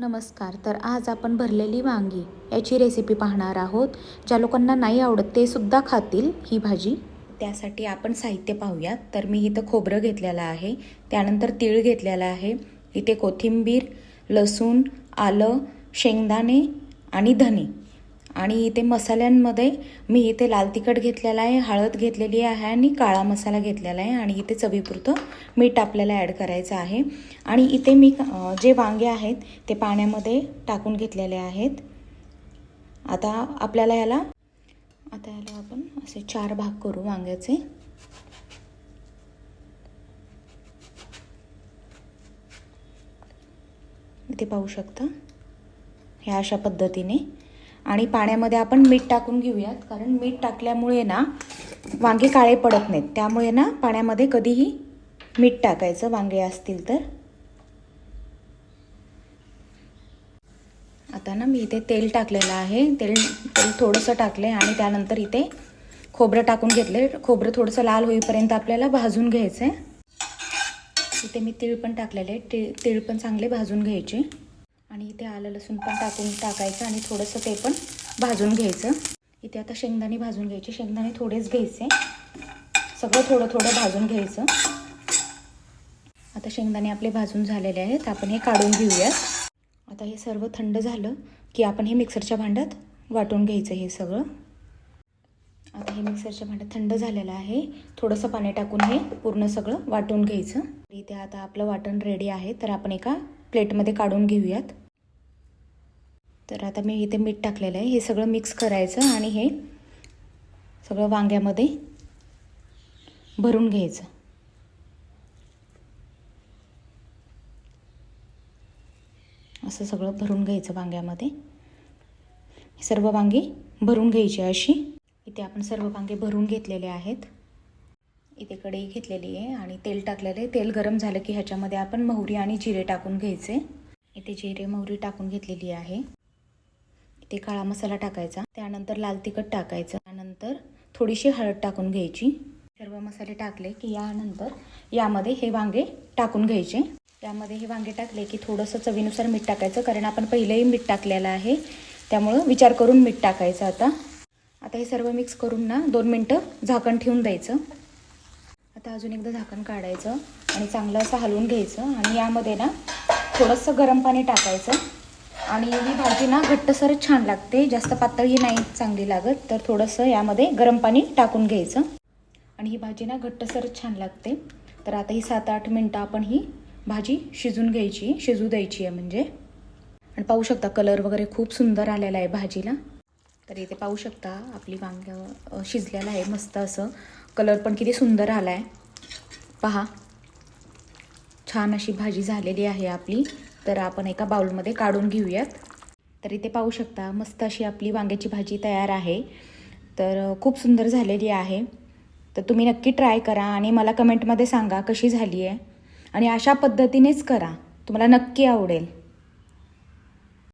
नमस्कार तर आज आपण भरलेली वांगी याची रेसिपी पाहणार आहोत. ज्या लोकांना नाही आवडत ते सुद्धा खातील ही भाजी. त्यासाठी आपण साहित्य पाहूयात. तर मी इथं खोबरं घेतलेलं आहे. त्यानंतर तीळ घेतलेला आहे. इथे कोथिंबीर लसूण आलं शेंगदाणे आणि धने आणि इथे मसाल्यांमध्ये मी इथे लाल तिखट घेतलेला आहे हळद घेतलेली आहे आणि काळा मसाला घेतलेला आहे आणि इथे चवीपुरतं मीठ आपल्याला ॲड करायचं आहे. आणि इथे मी जे वांगे आहेत ते पाण्यामध्ये टाकून घेतलेले आहेत. आता आपल्याला याला आता याला आपण असे चार भाग करू वांग्याचे. इथे पाहू शकता? ह्या अशा पद्धतीने आणि पाण्यामध्ये आपण मीठ टाकून घेऊयात. कारण मीठ टाकल्यामुळे ना वांगे काळे पडत नाहीत. त्यामुळे ना पाण्यामध्ये कधीही मीठ टाकायचं. वांगे असतील तर. आता ना मी इथे तेल टाकलेलं आहे. तेल तेल थोडंसं टाकले आणि त्यानंतर इथे खोबरं टाकून घेतले खोबरं थोडंसं लाल होईपर्यंत आपल्याला भाजून घ्यायचं आहे इथे मी तीळ पण टाकलेले तीळ तीळ पण चांगले भाजून घ्यायचे. आणि इथे आलं लसूण पण टाकून टाकायचं आणि थोडंसं ते पण भाजून घ्यायचं. इथे आता शेंगदाणे भाजून घ्यायचे. शेंगदाणे थोडेच घ्यायचे. सगळं थोडं थोडं भाजून घ्यायचं. आता शेंगदाणे आपले भाजून झालेले आहेत. आपण हे काढून घेऊयात. आता हे सर्व थंड झालं की आपण हे मिक्सरच्या भांड्यात वाटून घ्यायचं हे सगळं. आता हे मिक्सरच्या भांड्यात थंड झालेलं आहे. थोडंसं पाणी टाकून हे पूर्ण सगळं वाटून घ्यायचं. इथे आता आपलं वाटण रेडी आहे. तर आपण एका प्लेटमध्ये काढून घेऊयात. तर आता मी इथे मीठ टाकलेलं आहे. हे सगळं मिक्स करायचं आणि हे सगळं वांग्यामध्ये भरून घ्यायचं. असं सगळं भरून घ्यायचं वांग्यामध्ये. सर्व वांगी भरून घ्यायची अशी. इथे आपण सर्व वांगे भरून घेतलेले आहेत. इथे कढई घेतलेली आहे आणि तेल टाकलेलं आहे. तेल गरम झालं की ह्याच्यामध्ये आपण मोहरी आणि जिरे टाकून घ्यायचे. इथे जिरे मोहरी टाकून घेतलेली आहे. ते काळा मसाला टाकायचा त्यानंतर लाल तिखट टाकायचं त्यानंतर थोडीशी हळद टाकून घ्यायची. सर्व मसाले टाकले की यानंतर यामध्ये हे वांगे टाकून घ्यायचे. त्यामध्ये हे वांगे टाकले की थोडंसं चवीनुसार मीठ टाकायचं कारण आपण पहिलंही मीठ टाकलेलं आहे. त्यामुळं विचार करून मीठ टाकायचं आता. आता हे सर्व मिक्स करून ना दोन मिनटं झाकण ठेवून द्यायचं. आता अजून एकदा झाकण काढायचं आणि चांगलं असं हलवून घ्यायचं. आणि यामध्ये ना थोडंसं गरम पाणी टाकायचं. आणि ही भाजी ना घट्टसरच छान लागते. जास्त पातळी नाही चांगली लागत. तर थोडंसं यामध्ये गरम पाणी टाकून घ्यायचं. आणि ही भाजी ना घट्टसरच छान लागते. तर आता ही सात आठ मिनटं आपण ही भाजी शिजून घ्यायची शिजू द्यायची आहे म्हणजे. आणि पाहू शकता कलर वगैरे खूप सुंदर आलेला आहे भाजीला. तर इथे पाहू शकता आपली वांग शिजलेलं आहे मस्त असं. कलर पण किती सुंदर आला आहे पहा. छान अशी भाजी झालेली आहे आपली. तर आपण एका बाउलमध्ये काढून घेऊयात. तर इथे पाहू शकता मस्त अशी आपली वांग्याची भाजी तयार आहे. तर खूप सुंदर झालेली आहे. तर तुम्ही नक्की ट्राय करा आणि मला कमेंटमध्ये सांगा कशी झाली आहे. आणि अशा पद्धतीनेच करा. तुम्हाला नक्की आवडेल.